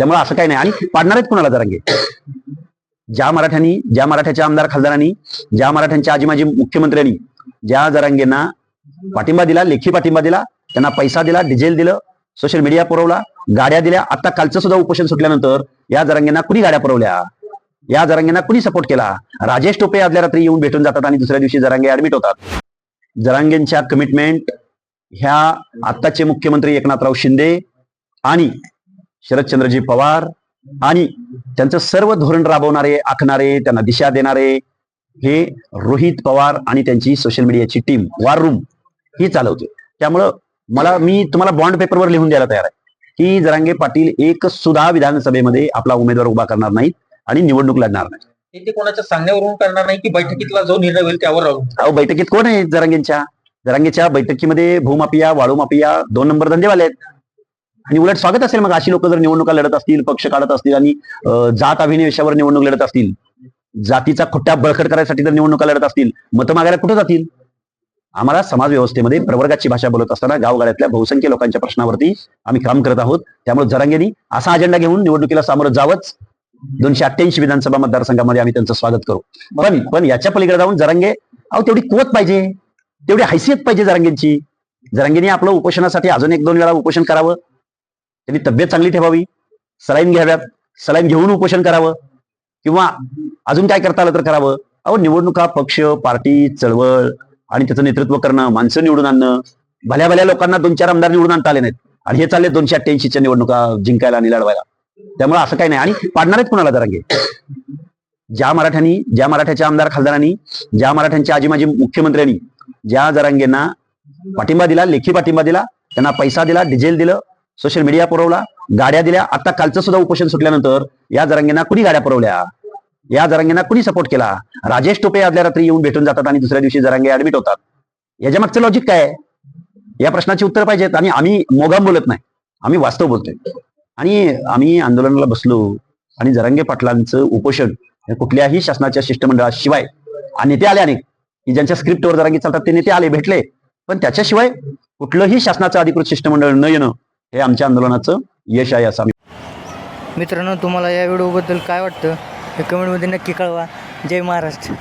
त्यामुळे असं काही नाही. आणि पाडणार आहेत कुणाला जरांगे? ज्या मराठ्यांनी ज्या मराठ्याच्या आमदार खासदारांनी ज्या मराठ्यांच्या आजी माजी मुख्यमंत्र्यांनी ज्या जरांगेंना पाठिंबा दिला लेखी पाठिंबा दिला त्यांना पैसा दिला डिझेल दिलं सोशल मीडिया पुरवला गाड्या दिल्या आता कालचं सुद्धा उपोषण सुटल्यानंतर या जरांगेंना कुणी गाड्या पुरवल्या? या जरांगेंना कुणी सपोर्ट केला? राजेश टोपे आदल्या रात्री येऊन भेटून जातात आणि दुसऱ्या दिवशी जरांगे ऍडमिट होतात. जरांगेंच्या कमिटमेंट ह्या आत्ताचे मुख्यमंत्री एकनाथराव शिंदे आणि शरदचंद्रजी पवार आणि त्यांचं सर्व धोरण राबवणारे आखणारे त्यांना दिशा देणारे हे रोहित पवार आणि त्यांची सोशल मीडियाची टीम वार रूम ही चालवते. त्यामुळं मला मी तुम्हाला बॉन्ड पेपरवर लिहून द्यायला तयार आहे. की जरांगे पाटील एक सुद्धा विधानसभेमध्ये आपला उमेदवार उभा करणार नाहीत आणि निवडणूक लढणार नाही. ते कोणाच्या सांगण्यावरून करणार नाही की बैठकीतला जो निर्णय होईल त्यावर अहो बैठकीत कोण आहे जरांगेंच्या? जरांगेच्या बैठकीमध्ये भूमाफिया वाळू माफिया दोन नंबर धंदेवाले आहेत. आणि उलट स्वागत असेल मग अशी लोक जर निवडणुका लढत असतील पक्ष काढत असतील आणि जात अभिनिवेशावर निवडणूक लढत असतील. जातीचा खुट्टा बळकट करायसाठी जर निवडणुका लढत असतील मतं मागायला कुठं जातील? आम्हाला समाज व्यवस्थेमध्ये प्रवर्गाची भाषा बोलत असताना गावगाड्यातल्या बहुसंख्य लोकांच्या प्रश्नावरती आम्ही काम करत आहोत. त्यामुळे जरांगेनी असा अजेंडा घेऊन निवडणुकीला सामोरं जावंच. दोनशे अठ्ठ्याऐंशी विधानसभा मतदारसंघामध्ये आम्ही त्यांचं स्वागत करू. पण पण याच्या पलीकडे जाऊन जरांगे अहो तेवढी कुवत पाहिजे. तेवढी हैसियत पाहिजे जरांगेंची. जरांगेने आपलं उपोषणासाठी अजून एक दोन वेळा उपोषण करावं. त्यांनी तब्येत चांगली ठेवावी सलाईन घ्याव्यात सलाईन घेऊन उपोषण करावं किंवा अजून काय करता आलं तर करावं. अहो निवडणुका पक्ष पार्टी चळवळ आणि त्याचं नेतृत्व करणं माणसं निवडून आणणं भल्या भल्या लोकांना दोन चार आमदार निवडून आणता आले नाहीत. आणि हे चालले दोनशे अठ्ठ्याऐंशीच्या निवडणुका जिंकायला आणि लढवायला. त्यामुळे असं काही नाही. आणि पाडणार आहेत कुणाला दरांगे ज्या मराठ्यांनी ज्या मराठ्याच्या आमदार खासदारांनी ज्या मराठ्यांच्या आजी माजी मुख्यमंत्र्यांनी ज्या जरांगेंना पाठिंबा दिला लेखी पाठिंबा दिला त्यांना पैसा दिला डिझेल दिलं सोशल मीडिया पुरवला. गाड्या दिल्या. आता कालचं सुद्धा उपोषण सुटल्यानंतर या जरांगेंना कुणी गाड्या पुरवल्या? या जरांगेंना कुणी सपोर्ट केला? राजेश टोपे आदल्या रात्री येऊन भेटून जातात आणि दुसऱ्या दिवशी जरांगे ऍडमिट होतात. याच्या मागचं लॉजिक काय या प्रश्नाची उत्तर पाहिजेत. आणि आम्ही मोगाम बोलत नाही. आम्ही वास्तव बोलतोय. आणि आम्ही आंदोलनाला बसलो. आणि जरांगे पाटलांचं उपोषण कुठल्याही शासनाच्या शिष्टमंडळाशिवाय. आणि नेते आले अनेक. की ज्यांच्या स्क्रिप्टवर जरंगी चालतात ते नेते आले भेटले. पण त्याच्याशिवाय कुठलंही शासनाचं अधिकृत शिष्टमंडळ न येणं हे आमच्या आंदोलनाचं यश आहे असं मित्रांनो तुम्हाला या व्हिडिओबद्दल काय वाटतं? हे कमेंटमध्ये नक्की कळवा. जय महाराष्ट्र.